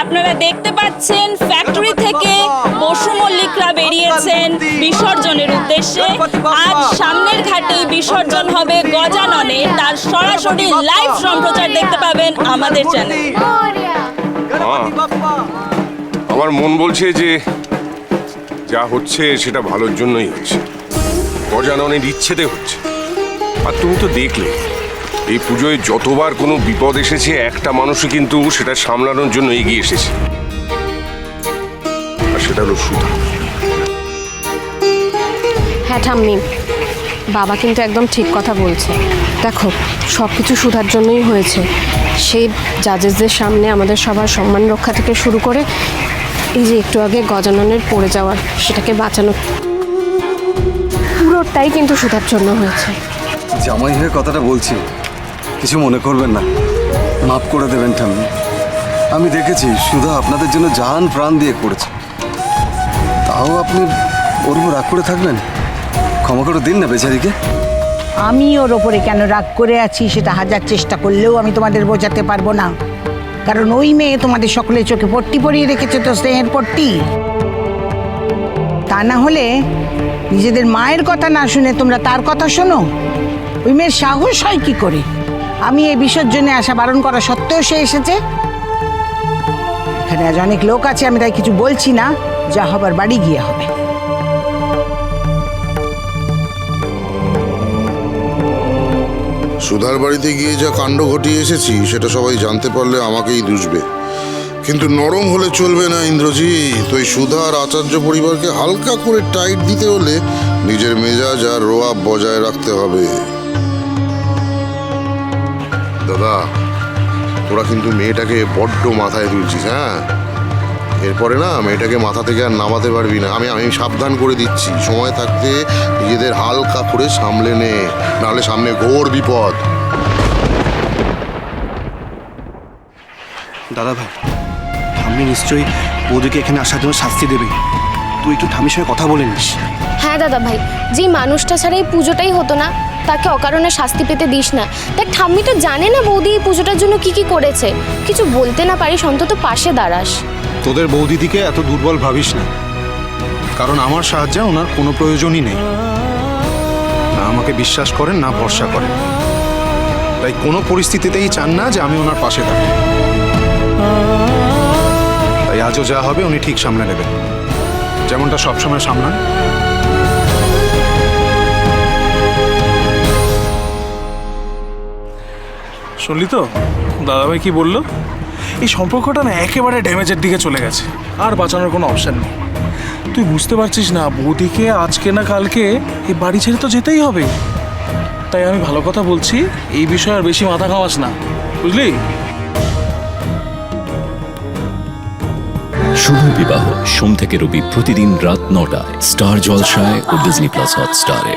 আপনারা দেখতে পাচ্ছেন ফ্যাক্টরি থেকে পশু মল্লিকরা বেরিয়েছেন বিসর্জনের উদ্দেশ্যে। আজ সামনের ঘাটে বিসর্জন হবে গজাননে। তার সরাসরি লাইভ সম্প্রচার দেখতে পাবেন আমাদের চ্যানেল আমার মন বলছে যে যা হচ্ছে সেটা ভালোর জন্যই হচ্ছে গজাননের ইচ্ছেতে হচ্ছে। আর তুমি তো দেখলে। এই পুজোয় যতবার কোনো বিপদ এসেছে একটা মানুষই কিন্তু সেটা সামলানোর জন্য এগিয়ে এসেছে। আর সেটা হলো সুধা। হ্যাঁ ঠাম্মি। বাবা কিন্তু একদম ঠিক কথা বলছে। দেখো সব কিছু সুধার জন্যই হয়েছে। সেই জাজেসদের সামনে আমাদের সবার সম্মান রক্ষা থেকে শুরু করে এই যে একটু আগে গজাননের পড়ে যাওয়ার সেটাকে বাঁচানো। পুরোটাই কিন্তু সুধার জন্য হয়েছে। জামাই হয়ে কথাটা বলছি। কিছু মনে করবেন না। মাফ করে দেবেন ঠাম্মি। আমি দেখেছি সুধা আপনাদের জন্য জান প্রাণ দিয়ে করেছে। তাও আপনি ওর উপর রাগ করে থাকবেন? ক্ষমা করে দিন না বেচারিকে। আমি ওর ওপরে কেন রাগ করে আছি সেটা হাজার চেষ্টা করলেও আমি তোমাদের বোঝাতে পারব না। কারণ ওই মেয়ে তোমাদের সকলে চোখে পট্টি পরিয়ে রেখেছে তো স্নেহের পট্টি। তা না হলে নিজেদের মায়ের কথা না শুনে তোমরা তার কথা শোনো। ওই মেয়ের সাহস হয় কি করে? আমি এই বিসর্জনে আসা বারণ করা সত্ত্বেও সে এসেছে। এখানে আজ অনেক লোক আছে, আমি তাই কিছু বলছি না। যা হবার বাড়ি গিয়ে হবে। সুধার বাড়িতে গিয়ে যা কাণ্ড ঘটিয়ে এসেছি, সেটা সবাই জানতে পারলে আমাকেই দুষবে। কিন্তু নরম হলে চলবে না ইন্দ্রজিৎ ওই সুধা আর আচার্য পরিবারকে হালকা করে টাইট দিতে হলে নিজের মেজাজ আর রোয়াব বজায় রাখতে হবে। দাদা তোরা কিন্তু মেয়েটাকে বড্ড মাথায় তুলছিস হ্যাঁ? এরপরে না মেয়েটাকে মাথা থেকে আর নামাতে পারবি না। আমি আমি সাবধান করে দিচ্ছি। সময় থাকতে নিজেদের হালকা করে সামলে নে নাহলে সামনে ঘোর বিপদ। দাদা ভাই ঠাম্মি নিশ্চয়ই বৌদিকে এখানে আসার জন্য শাস্তি দেবে। তুই একটু ঠাম্মির সঙ্গে কথা বলে নিস। হ্যাঁ দাদা ভাই যেই মানুষটা ছাড়া এই পুজোটাই হতো না তাকে অকারণে শাস্তি পেতে দিস না। দেখ, ঠাম্মি তো জানে না বৌদি এই পুজোটার জন্য কি কি করেছে। কিছু বলতে না পারিস, অন্তত পাশে দাঁড়াস। তোদের বৌদিদিকে এত দুর্বল ভাবিস না। কারণ আমার সাহায্যে ওনার কোনো প্রয়োজনই নেই। না আমাকে বিশ্বাস করেন, না ভরসা করেন। তাই কোনো পরিস্থিতিতেই চান না যে আমি ওনার পাশে থাকি। তাই আজও যা হবে উনি ঠিক সামনে নেবেন। যেমনটা সবসময় সামলান। শুনলি তো? দাদাভাই কি বলল? এই সম্পর্কটা না একেবারে ড্যামেজের দিকে চলে গেছে। আর বাঁচানোর কোনো অপশান নেই। তুই বুঝতে পারছিস না, বৌদিকে আজকে না কালকে এই বাড়ি ছেড়ে তো যেতেই হবে। তাই আমি ভালো কথা বলছি, এই বিষয়ে আর বেশি মাথা খাওয়াস না। বুঝলি? শুভ বিবাহ। সোম থেকে রবি প্রতিদিন রাত নটায়। স্টার জলসায় ও ডিজনি প্লাস হটস্টারে।